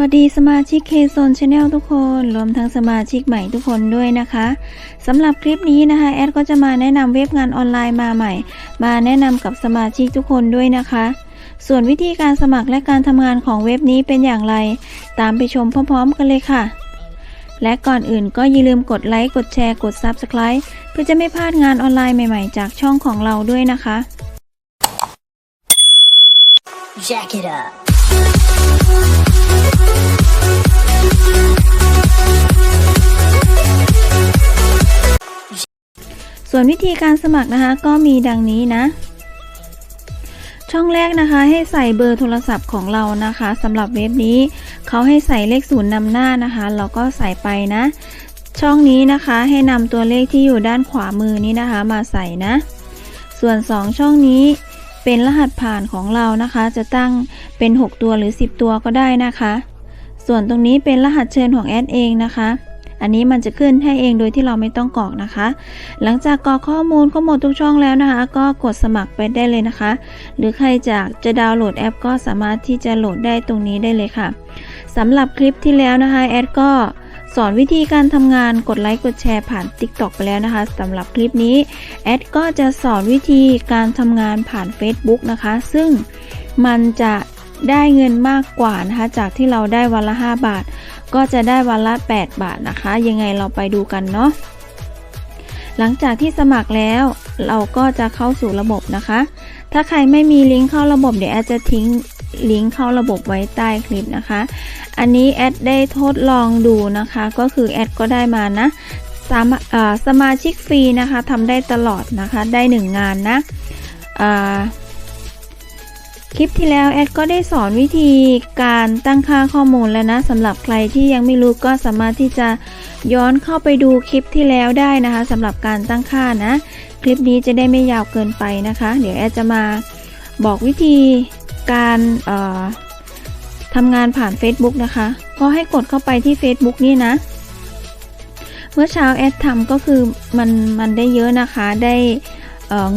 วัสดีสมาชิกเคโซนชาแนลทุกคนรวมทั้งสมาชิกใหม่ทุกคนด้วยนะคะสำหรับคลิปนี้นะคะแอดก็จะมาแนะนำเว็บงานออนไลน์มาใหม่ มาแนะนำกับสมาชิกทุกคนด้วยนะคะ ส่วนวิธีการสมัครและการทำงานของเว็บนี้เป็นอย่างไร ตามไปชมพร้อมๆกันเลยค่ะ และก่อนอื่นก็อย่าลืมกดไลค์กดแชร์กด Subscribe เพื่อจะไม่พลาดงานออนไลน์ใหม่ๆ จากช่องของเราด้วยนะคะ Jack it up. ส่วนวิธีการสมัครนะคะก็มีดังนี้นะ ช่องแรกนะคะให้ใส่เบอร์โทรศัพท์ของเรานะคะสำหรับเว็บนี้เขาให้ใส่เลขศูนย์นำหน้านะคะ เราก็ใส่ไปนะ ช่องนี้นะคะให้นำตัวเลขที่อยู่ด้านขวามือนี้นะคะมาใส่นะ ส่วน 2 ช่องนี้ เป็นรหัสผ่านของเรานะคะ จะตั้งเป็น 6 ตัวหรือ 10 ตัวก็ได้นะคะ ส่วนตรงนี้เป็นรหัสเชิญของแอดเองนะคะ อันนี้มันจะขึ้นให้เองโดยที่เราไม่ต้องกรอกนะคะ หลังจากกรอกข้อมูลก็หมดทุกช่องแล้วนะคะ ก็กดสมัครไปได้เลยนะคะ หรือใครจะจะดาวน์โหลดแอป ก็สามารถที่จะโหลดได้ตรงนี้ได้เลยค่ะสำหรับคลิปที่แล้วนะคะแอดก็ สอนวิธีการทำงานกดไลค์กดแชร์ผ่าน TikTok ไปแล้วนะคะสำหรับคลิปนี้แอดก็จะสอนวิธีการทำงานผ่าน Facebook นะคะ ซึ่งมันจะได้เงินมากกว่านะคะ จากที่เราได้วันละ 5 บาท ก็จะได้วันละ 8 บาทนะคะ ยังไงเราไปดูกันเนาะหลังจากที่สมัครแล้ว เราก็จะเข้าสู่ระบบนะคะ ถ้าใครไม่มีลิงก์เข้าระบบเดี๋ยวแอดจะทิ้ง ลิงก์เข้าระบบไว้ใต้คลิปนะคะ อันนี้แอดได้ทดลองดูนะคะ ก็คือแอดก็ได้มานะสามสมาชิกฟรีนะคะทำได้ตลอดนะคะได้1งงานนะคลิปที่แล้วแอดก็ได้สอนวิธีการตั้งค่าข้อมูลแล้วนะสำหรับใครที่ยังไม่รู้ก็สามารถที่จะย้อนเข้าไปดูคลิปที่แล้วได้นะคะสำหรับการตั้งค่านะ คลิปนี้จะได้ไม่ยาวเกินไปนะคะ เดี๋ยวแอดจะมาบอกวิธี การทำงานผ่าน Facebook นะคะ ก็ให้กดเข้าไปที่ Facebook นี่นะ เมื่อเช้าแอดทำก็คือมันมันได้เยอะนะคะได้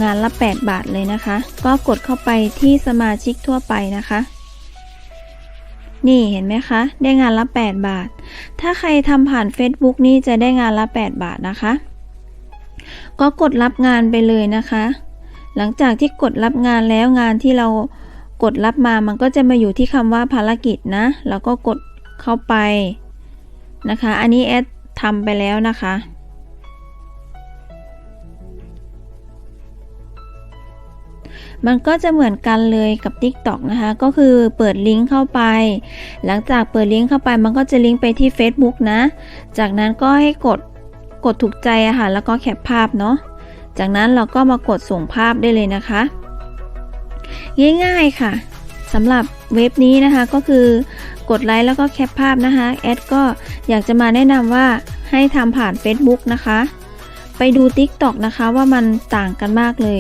งานละ 8 บาทเลยนะคะ ก็กดเข้าไปที่สมาชิกทั่วไปนะคะ นี่เห็นไหมคะ ได้งานละ 8 บาท ถ้าใครทำผ่าน Facebook นี่จะได้งานละ 8 บาทนะคะ ก็กดรับงานไปเลยนะคะ หลังจากที่กดรับงานแล้วงานที่เรา กดรับมามันก็จะมาอยู่ที่คำว่าภารกิจนะ แล้วก็กดเข้าไปนะคะ อันนี้แอดทำไปแล้วนะคะ มันก็จะเหมือนกันเลยกับ TikTok นะคะ ก็คือเปิดลิงก์เข้าไป หลังจากเปิดลิงก์เข้าไป มันก็จะลิงก์ไปที่ Facebook นะ จากนั้นก็ให้กดกดถูกใจอะค่ะ แล้วก็แคปภาพเนาะ จากนั้นเราก็มากดส่งภาพได้เลยนะคะ ง่ายๆค่ะสำหรับเว็บนี้นะคะก็คือกดไลค์แล้วก็แคปภาพนะคะแอดก็อยากจะมาแนะนำว่าให้ทำผ่าน Facebook นะคะ ไปดู TikTok นะคะว่ามันต่างกันมากเลย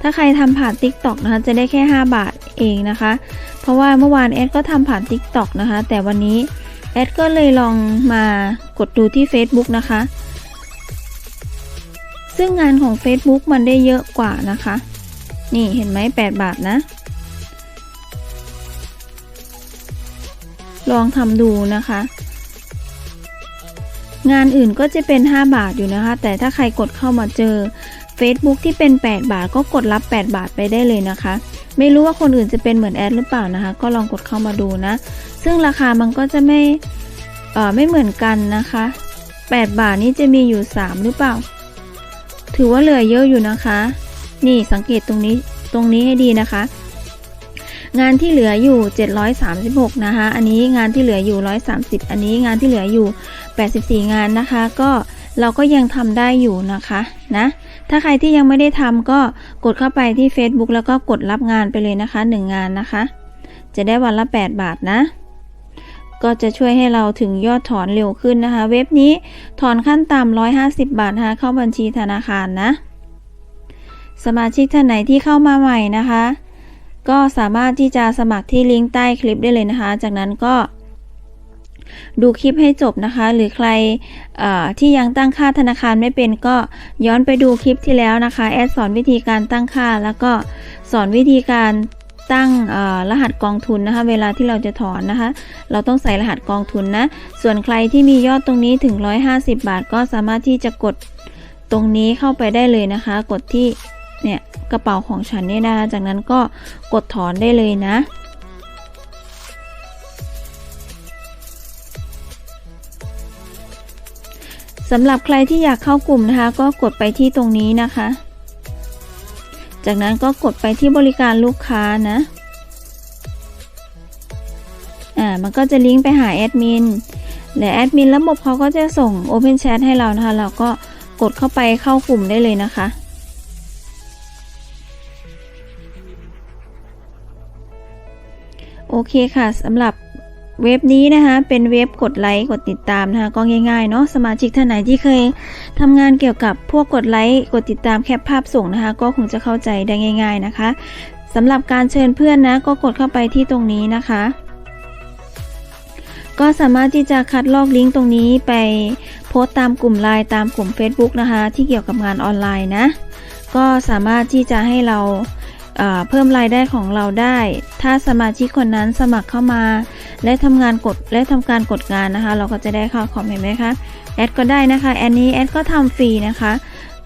ถ้าใครทำผ่าน TikTok นะคะจะได้แค่ 5 บาทเองนะคะ เพราะว่าเมื่อวานแอดก็ทำผ่าน TikTok นะคะ แต่วันนี้แอดก็เลยลองมากดดูที่ Facebook นะคะ ซึ่งงานของ Facebook มันได้เยอะกว่านะคะ นี่เห็นไหม8บาทนะ ลองทำดูนะคะ งานอื่นก็จะเป็น 5 บาทอยู่นะคะ แต่ถ้าใครกดเข้ามาเจอ Facebook ที่เป็น 8 บาทก็กดรับ 8 บาทไปได้เลยนะคะ ไม่รู้ว่าคนอื่นจะเป็นเหมือนแอดหรือเปล่านะคะ ก็ลองกดเข้ามาดูนะ ซึ่งราคามันก็จะไม่เออไม่เหมือนกันนะคะ 8 บาทนี้จะมีอยู่ 3 หรือเปล่า ถือว่าเหลือเยอะอยู่นะคะ นี่สังเกตตรงนี้ตรงนี้ให้ดีนะคะ งานที่เหลืออยู่ 736 นะคะ อันนี้งานที่เหลืออยู่ 130 อันนี้งานที่เหลืออยู่ 84 งานนะคะ ก็เราก็ยังทำได้อยู่นะคะนะถ้าใครที่ยังไม่ได้ทำก็กดเข้าไปที่ Facebook แล้วก็กดรับงานไปเลยนะคะ 1 งานนะคะ จะได้วันละ 8 บาทนะ ก็จะช่วยให้เราถึงยอดถอนเร็วขึ้นนะคะ เว็บนี้ถอนขั้นต่ำ150 บาทนะคะเข้าบัญชีธนาคารนะ สมาชิกท่านไหนที่เข้ามาใหม่นะคะ ก็สามารถที่จะสมัครที่ลิงก์ใต้คลิปได้เลยนะคะ จากนั้นก็ ดูคลิปให้จบนะคะ หรือใครที่ยังตั้งค่าธนาคารไม่เป็นก็ย้อนไปดูคลิปที่แล้วนะคะ แอดสอนวิธีการตั้งค่า แล้วก็สอนวิธีการตั้งรหัสกองทุนนะคะ เวลาที่เราจะถอนนะคะ เราต้องใส่รหัสกองทุนนะ ส่วนใครที่มียอดตรงนี้ถึง 150 บาท ก็สามารถที่จะกดตรงนี้เข้าไปได้เลยนะคะ กดที่ เนี่ยกระเป๋าของฉันเนี่ยนะ จากนั้นก็กดถอนได้เลยนะ สำหรับใครที่อยากเข้ากลุ่มนะคะ ก็กดไปที่ตรงนี้นะคะ จากนั้นก็กดไปที่บริการลูกค้านะ อ่า มันก็จะลิงก์ไปหาแอดมินและแอดมินระบบเขาก็จะส่ง Open Chat ให้เรานะคะ เราก็กดเข้าไปเข้ากลุ่มได้เลยนะคะ โอเคค่ะสำหรับเว็บนี้นะคะเป็นเว็บกดไลค์กดติดตามนะคะก็ง่ายๆเนาะสมาชิกท่านไหนที่เคยทำงานเกี่ยวกับพวกกดไลค์กดติดตามแคปภาพส่งนะคะ ก็คงจะเข้าใจได้ง่าย ๆนะคะสำหรับการเชิญเพื่อนนะก็กดเข้าไปที่ตรงนี้นะคะก็สามารถที่จะคัดลอกลิงก์ตรงนี้ไปโพสต์ตามกลุ่มไลน์ตามกลุ่ม Facebook นะคะ ที่เกี่ยวกับงานออนไลน์นะ ก็สามารถที่จะให้เรา เพิ่มรายได้ของเราได้ ถ้าสมาชิกคนนั้นสมัครเข้ามา และทำงานกดและทำการกดงานนะคะ เราก็จะได้ค่าคอมเห็นไหมคะแอดก็ได้นะคะแอดนี้แอดก็ทำฟรีนะคะ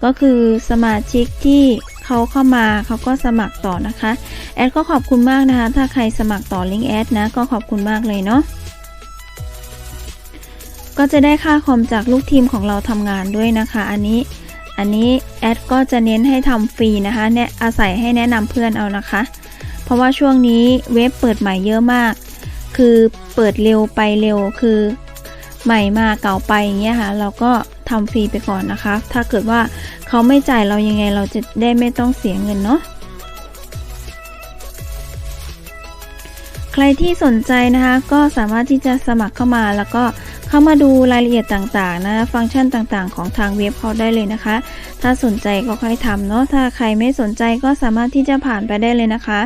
ก็คือสมาชิกที่เขาเข้ามาเขาก็สมัครต่อนะคะแอดก็ขอบคุณมากนะคะ ถ้าใครสมัครต่อลิงก์แอดนะก็ขอบคุณมากเลยเนาะก็จะได้ค่าคอมจากลูกทีมของเราทำงานด้วยนะคะ อันนี้ อันนี้แอดก็จะเน้นให้ทำฟรีนะคะเนี่ยอาศัยให้แนะนำเพื่อนเอานะคะ เพราะว่าช่วงนี้เว็บเปิดใหม่เยอะมาก คือเปิดเร็วไปเร็วคือ ใหม่มาเก่าไปอย่างเงี้ยค่ะ เราก็ทำฟรีไปก่อนนะคะ ถ้าเกิดว่าเขาไม่จ่ายเรายังไงเราจะได้ไม่ต้องเสียเงินเนาะใครที่สนใจนะคะก็สามารถที่จะสมัครเข้ามาแล้วก็ เข้ามาดูรายละเอียดต่างๆ นะ ฟังก์ชันต่างๆ ของทางเว็บเขาได้เลยนะคะ ถ้าสนใจก็ค่อยทำเนาะ ถ้าใครไม่สนใจก็สามารถที่จะผ่านไปได้เลยนะคะ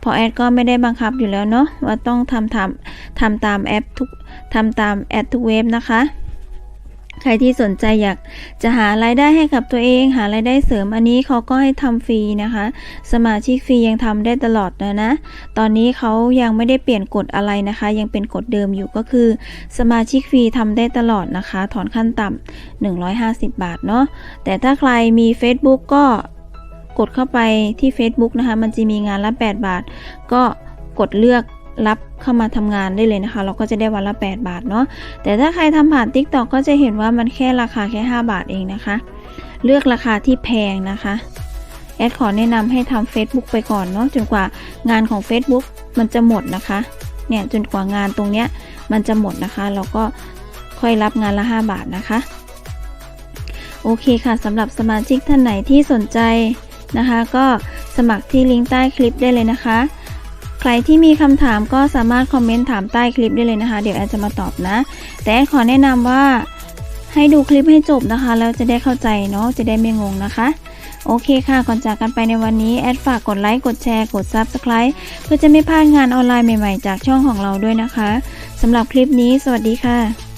เพราะแอดก็ไม่ได้บังคับอยู่แล้วเนาะว่าต้องทำทำทำตามแอปทุกทำตามแอดทุกเว็บนะคะ ใครที่สนใจอยากจะหารายได้ให้กับตัวเอง หารายได้เสริมอันนี้เขาก็ให้ทำฟรีนะคะ สมาชิกฟรียังทำได้ตลอดนะนะ ตอนนี้เขายังไม่ได้เปลี่ยนกฎอะไรนะคะ ยังเป็นกฎเดิมอยู่ก็คือ สมาชิกฟรีทำได้ตลอดนะคะ ถอนขั้นต่ำ150 บาทเนาะแต่ถ้าใครมี Facebook ก็กดเข้าไปที่ Facebook นะคะ มันจะมีงานละ 8 บาท ก็กดเลือก รับเข้ามาทำงานได้เลยนะคะ เราก็จะได้วันละ 8 บาทเนาะแต่ถ้าใครทำผ่าน TikTok ก็จะเห็นว่ามันแค่ราคาแค่ 5 บาทเองนะคะ เลือกราคาที่แพงนะคะแอดขอแนะนำให้ทำ Facebook ไปก่อนเนาะจนกว่างานของ Facebook มันจะหมดนะคะเนี่ยจนกว่างานตรงเนี้ยมันจะหมดนะคะ เราก็ค่อยรับงานละ 5 บาทนะคะโอเคค่ะสำหรับสมาชิกท่านไหนที่สนใจนะคะ ก็สมัครที่ลิงก์ใต้คลิปได้เลยนะคะ ใครที่มีคำถามก็สามารถคอมเมนต์ถามใต้คลิปได้เลยนะคะ เดี๋ยวแอดจะมาตอบนะ แต่แอดขอแนะนำว่าให้ดูคลิปให้จบนะคะ แล้วจะได้เข้าใจเนาะจะได้ไม่งงนะคะโอเคค่ะ ก่อนจากกันไปในวันนี้ แอดฝากกดไลค์ กดแชร์ กด Subscribe เพื่อจะไม่พลาดงานออนไลน์ใหม่ๆ จากช่องของเราด้วยนะคะ สำหรับคลิปนี้ สวัสดีค่ะ